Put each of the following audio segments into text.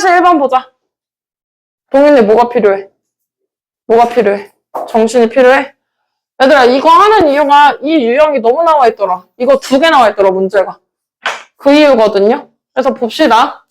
7-1번 보자. 동현이 뭐가 필요해? 뭐가 필요해? 정신이 필요해? 얘들아, 이거 하는 이유가 이 유형이 너무 나와 있더라. 이거 두 개 나와 있더라, 문제가. 그 이유거든요. 그래서 봅시다.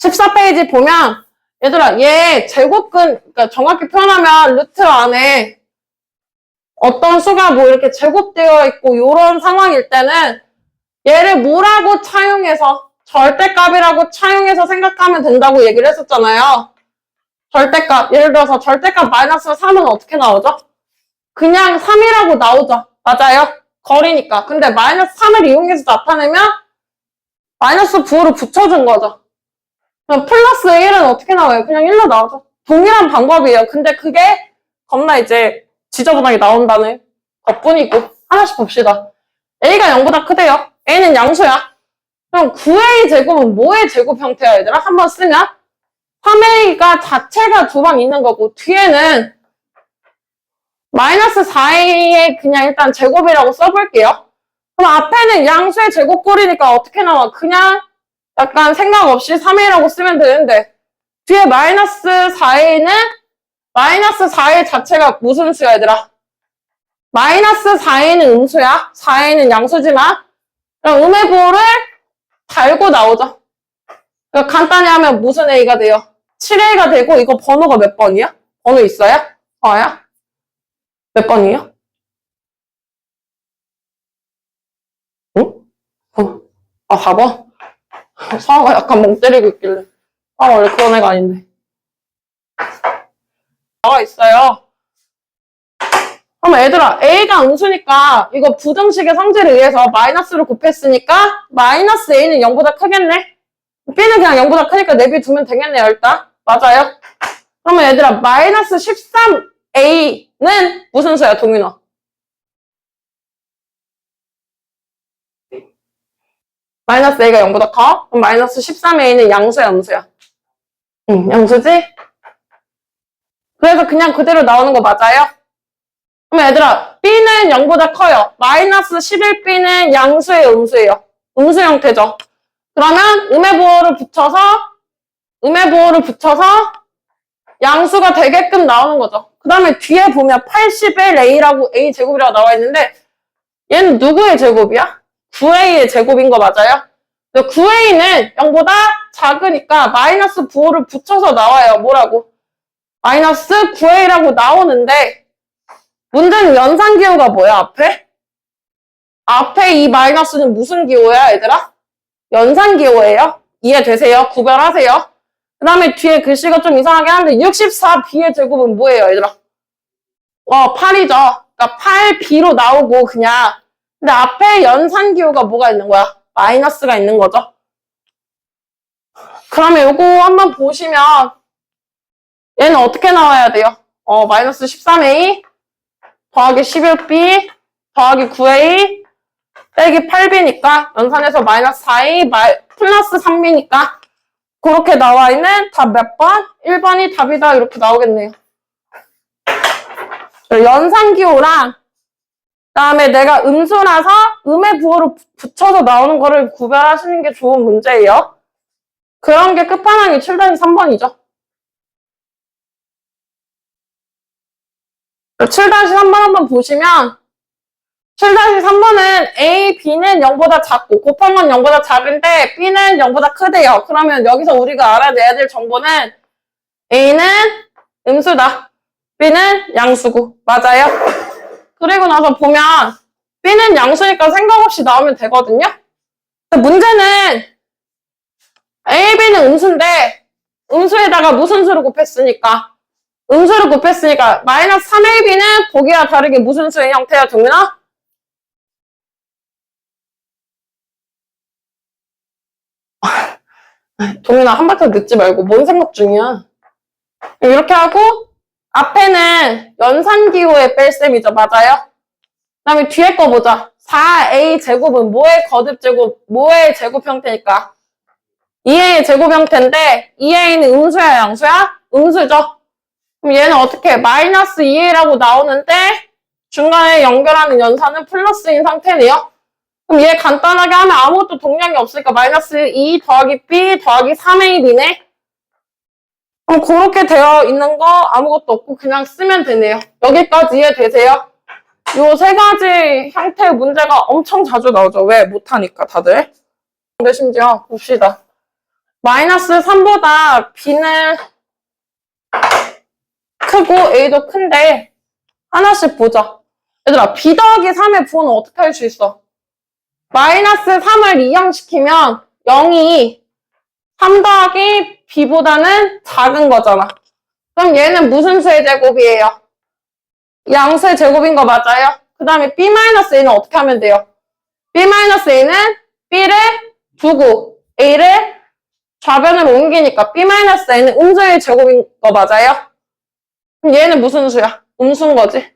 14페이지 보면, 얘들아, 얘 제곱근, 그러니까 정확히 표현하면 루트 안에 어떤 수가 뭐 이렇게 제곱되어 있고, 요런 상황일 때는 얘를 뭐라고 차용해서, 절대값이라고 차용해서 생각하면 된다고 얘기를 했었잖아요. 절대값. 예를 들어서 절대값 마이너스 3은 어떻게 나오죠? 그냥 3이라고 나오죠. 맞아요. 거리니까. 근데 마이너스 3을 이용해서 나타내면 마이너스 9를 붙여준 거죠. 그럼 플러스 1은 어떻게 나와요? 그냥 1로 나오죠. 동일한 방법이에요. 근데 그게 겁나 이제 지저분하게 나온다는 것뿐이고 하나씩 봅시다. A가 0보다 크대요. A는 양수야. 그럼 9A 제곱은 뭐의 제곱 형태야 얘들아? 한번 쓰면 3A가 자체가 두 번 있는 거고 뒤에는 마이너스 4A의 그냥 일단 제곱이라고 써볼게요. 그럼 앞에는 양수의 제곱꼴이니까 어떻게 나와? 그냥 약간 생각 없이 3A라고 쓰면 되는데 뒤에 마이너스 4A는 마이너스 4A 자체가 무슨 수야 얘들아? 마이너스 4A는 음수야. 4A는 양수지만 그럼 음의 부호를 달고 나오죠. 그러니까 간단히 하면 무슨 A가 돼요? 7A가 되고 이거 번호가 몇 번이야? 번호 있어요? 어야? 몇 번이요? 응? 어. 아, 4번? 상아가 약간 멍 때리고 있길래. 아, 원래 그런 애가 아닌데. 나와 있어요. 그럼 얘들아, A가 음수니까 이거 부등식의 성질에 의해서 마이너스를 곱했으니까 마이너스 A는 0보다 크겠네? B는 그냥 0보다 크니까 내비두면 되겠네요, 일단. 맞아요? 그러면 얘들아, 마이너스 13A는 무슨 수야, 동윤아? 마이너스 A가 0보다 커? 그럼 마이너스 13A는 양수야, 음수야? 응, 양수지? 그래서 그냥 그대로 나오는 거 맞아요? 그럼 얘들아, B는 0보다 커요. 마이너스 11B는 양수의 음수예요. 음수 형태죠. 그러면 음의 부호를 붙여서 음의 부호를 붙여서 양수가 되게끔 나오는 거죠. 그 다음에 뒤에 보면 81A라고 A 제곱이라고 나와 있는데 얘는 누구의 제곱이야? 9A의 제곱인 거 맞아요? 9A는 0보다 작으니까 마이너스 부호를 붙여서 나와요. 뭐라고? 마이너스 9A라고 나오는데 문제는 연산 기호가 뭐야 앞에? 앞에 이 마이너스는 무슨 기호야 얘들아? 연산 기호예요. 이해되세요? 구별하세요. 그 다음에 뒤에 글씨가 좀 이상하게 하는데 64b의 제곱은 뭐예요 얘들아? 어 8이죠. 그러니까 8b로 나오고 그냥 근데 앞에 연산 기호가 뭐가 있는 거야? 마이너스가 있는 거죠. 그러면 요거 한번 보시면 얘는 어떻게 나와야 돼요? 어 마이너스 13a 더하기 11b 더하기 9a 빼기 8b니까 연산해서 마이너스 4a 말, 플러스 3b니까 그렇게 나와 있는 답 몇 번? 1번이 답이다 이렇게 나오겠네요. 연산기호랑 그다음에 내가 음수라서 음의 부호를 붙여서 나오는 거를 구별하시는 게 좋은 문제예요. 그런 게 끝판왕이 7-3번이죠. 7-3번 한번 보시면 7-3번은 A, B는 0보다 작고 건 0보다 작은데 B는 0보다 크대요. 그러면 여기서 우리가 알아내야 될 정보는 A는 음수다. B는 양수고. 맞아요? 그리고 나서 보면 B는 양수니까 생각 없이 나오면 되거든요. 문제는 A, B는 음수인데 음수에다가 무슨 수를 곱했으니까 음수를 곱했으니까 마이너스 3AB는 보기와 다르게 무슨 수의 형태야, 동민아? 동민아 한 바퀴 늦지 말고 뭔 생각 중이야? 이렇게 하고 앞에는 연산기호의 뺄셈이죠. 맞아요? 그 다음에 뒤에 거 보자. 4a 제곱은 뭐의 거듭 제곱, 뭐의 제곱 형태니까? 2a의 제곱 형태인데 2a는 음수야, 양수야? 음수죠. 그럼 얘는 어떻게 해? 마이너스 2a라고 나오는데 중간에 연결하는 연산은 플러스인 상태네요. 그럼 얘 간단하게 하면 아무것도 동량이 없으니까 마이너스 2 더하기 b 더하기 3ab네. 그럼 그렇게 되어 있는 거 아무것도 없고 그냥 쓰면 되네요. 여기까지 이해되세요? 요 세 가지 형태의 문제가 엄청 자주 나오죠. 왜? 못하니까 다들. 근데 심지어 봅시다. 마이너스 3보다 b는 크고 a도 큰데 하나씩 보자. 얘들아 b 더하기 3의 부호는 어떻게 할 수 있어? 마이너스 3을 이항시키면 0이 3 더하기 b보다는 작은 거잖아. 그럼 얘는 무슨 수의 제곱이에요? 양수의 제곱인 거 맞아요? 그 다음에 b-a는 어떻게 하면 돼요? b-a는 b를 두고 a를 좌변으로 옮기니까 b-a는 음수의 제곱인 거 맞아요? 얘는 무슨 수야? 음수인 거지.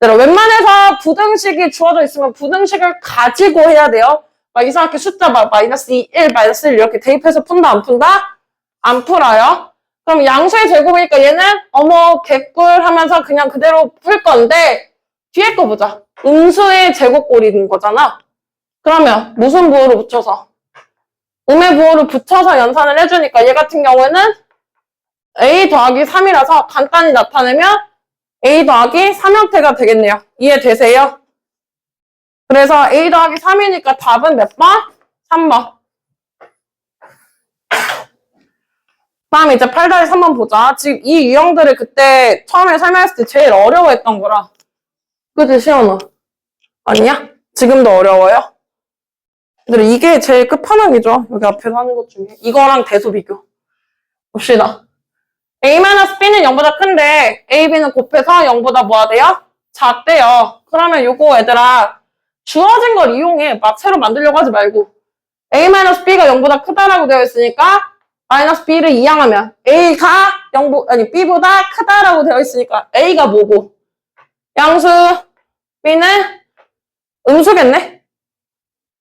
웬만해서 부등식이 주어져 있으면 부등식을 가지고 해야 돼요. 막 이상하게 숫자 막 마이너스 2, 1, 마이너스 1 이렇게 대입해서 푼다 안 푼다? 안 풀어요. 그럼 양수의 제곱이니까 얘는 어머 개꿀 하면서 그냥 그대로 풀 건데 뒤에 거 보자. 음수의 제곱꼴인 거잖아. 그러면 무슨 부호를 붙여서? 음의 부호를 붙여서 연산을 해주니까 얘 같은 경우에는 a 더하기 3이라서 간단히 나타내면 a 더하기 3형태가 되겠네요. 이해되세요? 그래서 a 더하기 3이니까 답은 몇 번? 3번. 다음에 이제 8-3번 보자. 지금 이 유형들을 그때 처음에 설명했을 때 제일 어려워했던 거라. 그치, 시연아? 아니야? 지금도 어려워요? 근데 이게 제일 끝판왕이죠. 여기 앞에서 하는 것 중에. 이거랑 대소 비교. 봅시다. A-b는 0보다 큰데 a-b는 곱해서 0보다 뭐가 돼요? 작대요. 그러면 요거 얘들아 주어진 걸 이용해. 막 새로 만들려고 하지 말고 a-b가 0보다 크다라고 되어 있으니까 마이너스 b를 이항하면 a가 0보 아니 b보다 크다라고 되어 있으니까 a가 뭐고 양수 b는 음수겠네.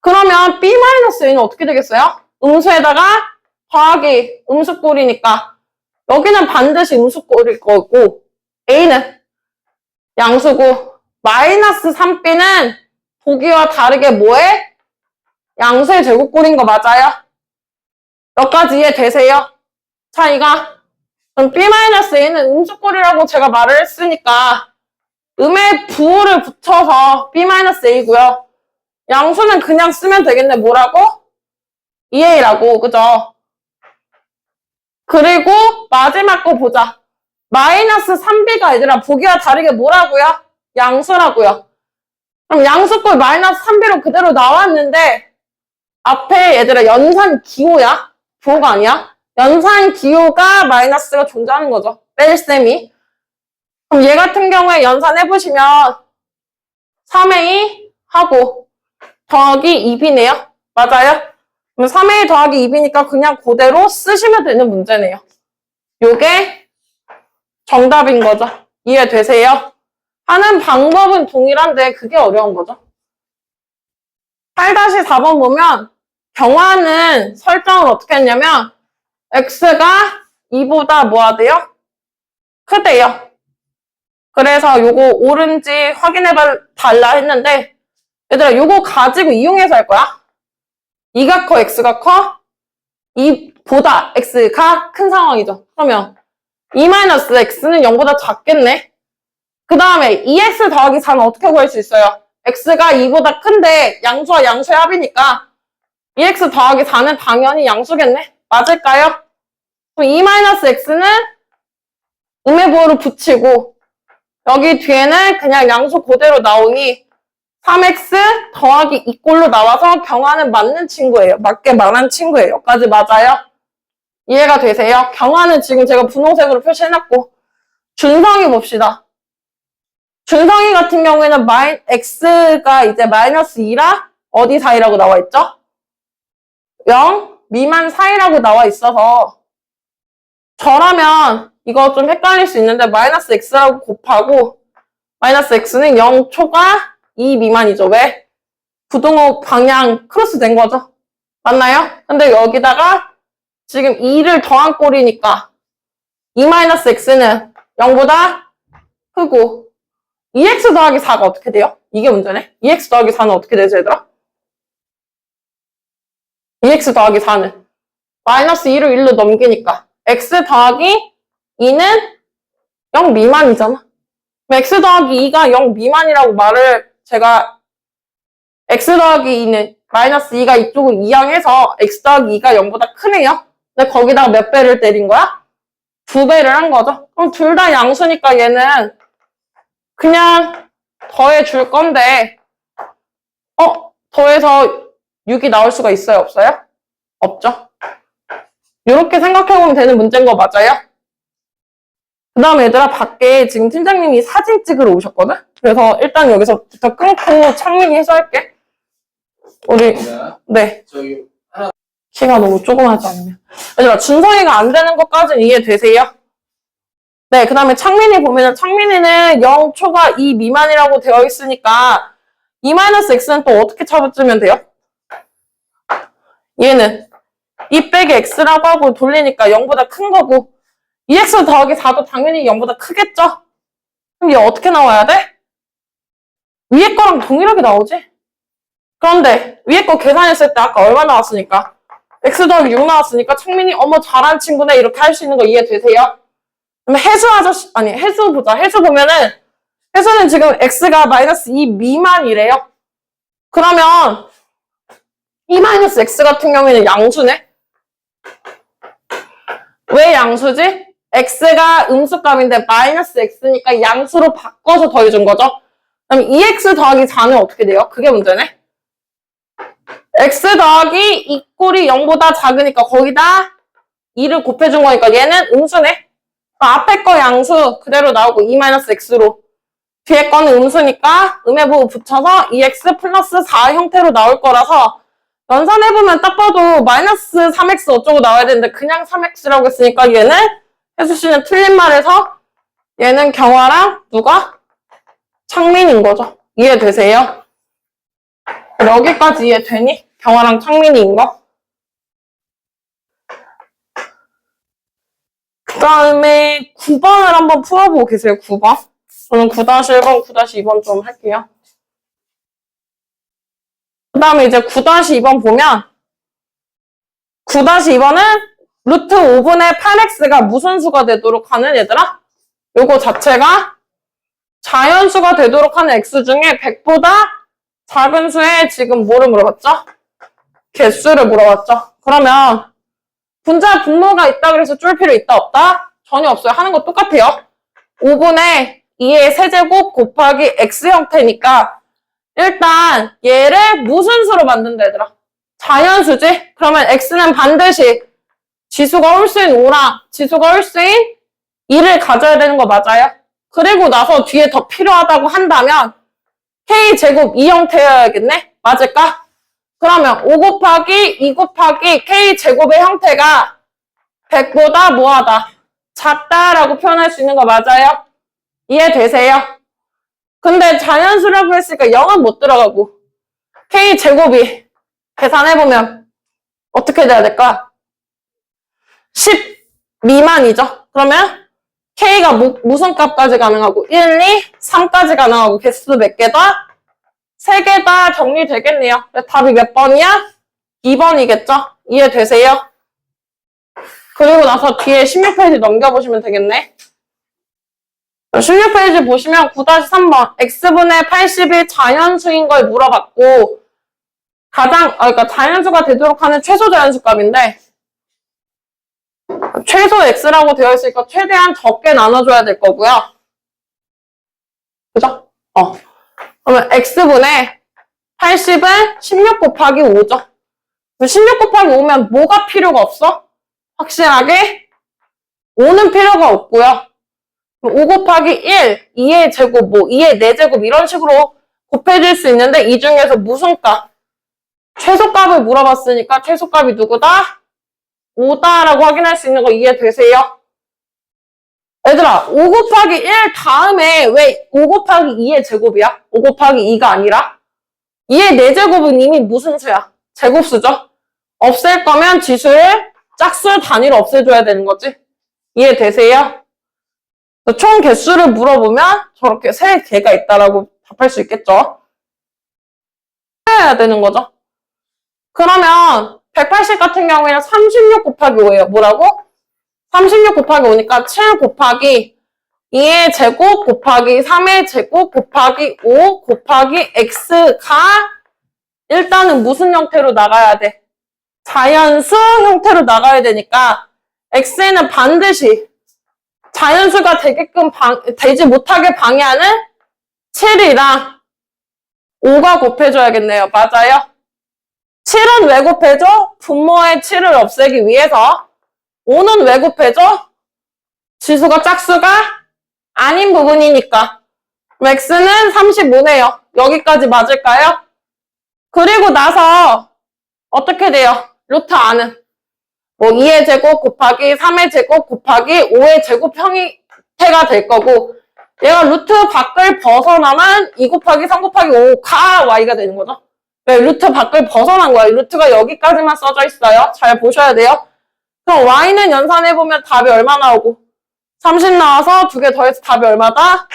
그러면 b-a는 어떻게 되겠어요? 음수에다가 더하기 음수꼴이니까 여기는 반드시 음수꼴일 거고 a는 양수고 마이너스 3b는 보기와 다르게 뭐해? 양수의 제곱꼴인 거 맞아요? 여기까지 이해되세요? 자, 이거 그럼 b-a는 음수꼴이라고 제가 말을 했으니까 음의 부호를 붙여서 b-a고요. 양수는 그냥 쓰면 되겠네. 뭐라고? 2a라고, 그죠? 그리고 마지막 거 보자. 마이너스 3b가 얘들아 보기와 다르게 뭐라고요? 양수라고요. 그럼 양수꼴 마이너스 3b로 그대로 나왔는데 앞에 얘들아 연산 기호야? 부호가 아니야? 연산 기호가 마이너스가 존재하는 거죠. 뺄셈이. 그럼 얘 같은 경우에 연산해보시면 3a 하고 더하기 2b네요. 맞아요? 그럼 3a 더하기 2b니까 그냥 그대로 쓰시면 되는 문제네요. 요게 정답인 거죠. 이해되세요? 하는 방법은 동일한데 그게 어려운 거죠. 8-4번 보면 경화는 설정을 어떻게 했냐면 x가 2보다 뭐가 돼요? 크대요. 그래서 요거 옳은지 확인해 달라 했는데 얘들아 요거 가지고 이용해서 할 거야. 2가 커, x가 커? 2보다 x가 큰 상황이죠. 그러면 2-x는 0보다 작겠네. 그 다음에 2x 더하기 4는 어떻게 구할 수 있어요? x가 2보다 큰데 양수와 양수의 합이니까 2x 더하기 4는 당연히 양수겠네. 맞을까요? 그럼 2-x는 음의 부호를 붙이고 여기 뒤에는 그냥 양수 그대로 나오니 3x 더하기 2꼴로 나와서 경화는 맞는 친구예요. 맞게 말한 친구예요. 여기까지 맞아요? 이해가 되세요? 경화는 지금 제가 분홍색으로 표시해놨고 준성이 봅시다. 준성이 같은 경우에는 마이, x가 이제 마이너스 2라 어디 사이라고 나와 있죠? 0 미만 사이라고 나와 있어서 저라면 이거 좀 헷갈릴 수 있는데 마이너스 x라고 곱하고 마이너스 x는 0 초과 2 미만이죠. 왜? 부동호 방향 크로스 된 거죠. 맞나요? 근데 여기다가 지금 2를 더한 꼴이니까 2-x는 0보다 크고 2x 더하기 4가 어떻게 돼요? 이게 문제네. 2x 더하기 4는 어떻게 되죠, 얘들아? 2x 더하기 4는 마이너스 2를 1로 넘기니까 x 더하기 2는 0 미만이잖아. x 더하기 2가 0 미만이라고 말을 제가 x 더하기 2는 마이너스 2가 이쪽을 이항해서 x 더하기 2가 0보다 크네요. 근데 거기다가 몇 배를 때린 거야? 두 배를 한 거죠. 그럼 둘 다 양수니까 얘는 그냥 더해 줄 건데 어? 더해서 6이 나올 수가 있어요? 없어요? 없죠. 이렇게 생각해보면 되는 문제인 거 맞아요? 그 다음에 얘들아 밖에 지금 팀장님이 사진 찍으러 오셨거든? 그래서 일단 여기서부터 끊고 창민이 해소할게. 우리 자, 네 저기 키가 너무 조그마하지 않으면 얘들아 준성이가 안 되는 것까지는 이해되세요? 네, 그 다음에 창민이 보면은 창민이는 0 초가 2 미만이라고 되어 있으니까 2-x는 또 어떻게 찾아주면 돼요? 얘는 2 빼기 x라고 하고 돌리니까 0보다 큰 거고 2x 더하기 4도 당연히 0보다 크겠죠? 그럼 얘 어떻게 나와야 돼? 위에 거랑 동일하게 나오지? 그런데 위에 거 계산했을 때 아까 얼마 나왔으니까 x 더하기 6 나왔으니까 창민이 어머 잘한 친구네 이렇게 할 수 있는 거 이해되세요? 그럼 해수 아저씨 아니 해수 보자 해수 보면은 해수는 지금 x가 마이너스 2 미만이래요 그러면 2 마이너스 x 같은 경우에는 양수네 왜 양수지? X가 음수값인데 마이너스 x니까 양수로 바꿔서 더해준 거죠 그럼 2x 더하기 4는 어떻게 돼요? 그게 문제네 x 더하기 이 꼴이 0보다 작으니까 거기다 2를 곱해준 거니까 얘는 음수네. 앞에 거 양수 그대로 나오고 2-x로 뒤에 거는 음수니까 음의 부호 붙여서 2x 플러스 4 형태로 나올 거라서 연산해보면 딱 봐도 마이너스 3x 어쩌고 나와야 되는데 그냥 3x라고 했으니까 얘는 혜수 씨는 틀린 말에서 얘는 경화랑 누가? 창민인 거죠. 이해되세요? 여기까지 이해되니? 경화랑 창민이인 거? 그 다음에 9번을 한번 풀어보고 계세요, 9번. 저는 9-1번, 9-2번 좀 할게요. 그 다음에 이제 9-2번 보면 9-2번은 루트 5분의 8x가 무슨 수가 되도록 하는 얘들아? 요거 자체가 자연수가 되도록 하는 x 중에 100보다 작은 수에 지금 뭐를 물어봤죠? 개수를 물어봤죠. 그러면 분자 분모가 있다 그래서 쫄 필요 있다 없다? 전혀 없어요. 하는 거 똑같아요. 5분의 2의 세제곱 곱하기 x 형태니까 일단 얘를 무슨 수로 만든다 얘들아? 자연수지? 그러면 x는 반드시 지수가 홀수인 5랑 지수가 홀수인 2를 가져야 되는 거 맞아요? 그리고 나서 뒤에 더 필요하다고 한다면 K제곱 이 형태여야겠네? 맞을까? 그러면 5 곱하기 2 곱하기 K제곱의 형태가 100보다 뭐하다? 작다라고 표현할 수 있는 거 맞아요? 이해되세요? 근데 자연수라고 했으니까 0은 못 들어가고 K제곱이 계산해보면 어떻게 돼야 될까? 10 미만이죠? 그러면 K가 무, 무슨 값까지 가능하고 1, 2, 3까지 가능하고 개수 몇 개다? 3개 다 정리되겠네요. 그래서 답이 몇 번이야? 2번이겠죠? 이해되세요? 그리고 나서 뒤에 16페이지 넘겨보시면 되겠네. 16페이지 보시면 9-3번 x분의 80이 자연수인 걸 물어봤고 가장 아 그러니까 자연수가 되도록 하는 최소 자연수 값인데 최소 x라고 되어 있으니까 최대한 적게 나눠줘야 될 거고요. 그죠? 어. 그러면 x분의 80은 16 곱하기 5죠. 16 곱하기 5면 뭐가 필요가 없어? 확실하게 5는 필요가 없고요. 5 곱하기 1, 2의 제곱, 뭐 2의 4제곱 이런 식으로 곱해질 수 있는데 이 중에서 무슨 값? 최소값을 물어봤으니까 최소값이 누구다? 5다라고 확인할 수 있는 거 이해되세요? 얘들아, 5 곱하기 1 다음에 왜 5 곱하기 2의 제곱이야? 5 곱하기 2가 아니라? 2의 4제곱은 이미 무슨 수야? 제곱수죠? 없앨 거면 지수를 짝수 단위로 없애줘야 되는 거지? 이해되세요? 총 개수를 물어보면 저렇게 세 개가 있다라고 답할 수 있겠죠? 해야 되는 거죠? 그러면 180 같은 경우에는 36 곱하기 5예요. 뭐라고? 36 곱하기 5니까 7 곱하기 2의 제곱 곱하기 3의 제곱 곱하기 5 곱하기 x가 일단은 무슨 형태로 나가야 돼? 자연수 형태로 나가야 되니까 x는 반드시 자연수가 되게끔 방- 되지 못하게 방해하는 7이랑 5가 곱해줘야겠네요. 맞아요? 7은 왜 곱해줘? 분모의 7을 없애기 위해서 5는 왜 곱해줘? 지수가 짝수가 아닌 부분이니까 x는 35네요. 여기까지 맞을까요? 그리고 나서 어떻게 돼요? 루트 안은 뭐 2의 제곱 곱하기 3의 제곱 곱하기 5의 제곱 형태가 될 거고 얘가 루트 밖을 벗어나면 2 곱하기 3 곱하기 5가 y가 되는 거죠. 왜 루트 밖을 벗어난 거야. 루트가 여기까지만 써져 있어요. 잘 보셔야 돼요. 그럼 y는 연산해보면 답이 얼마 나오고 30 나와서 두 개 더해서 답이 얼마다?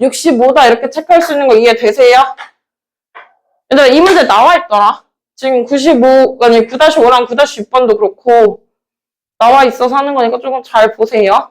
65다 이렇게 체크할 수 있는 거 이해되세요? 얘들아 이 문제 나와 있더라. 지금 95, 아니 9-5랑 9-6번도 그렇고 나와 있어서 하는 거니까 조금 잘 보세요.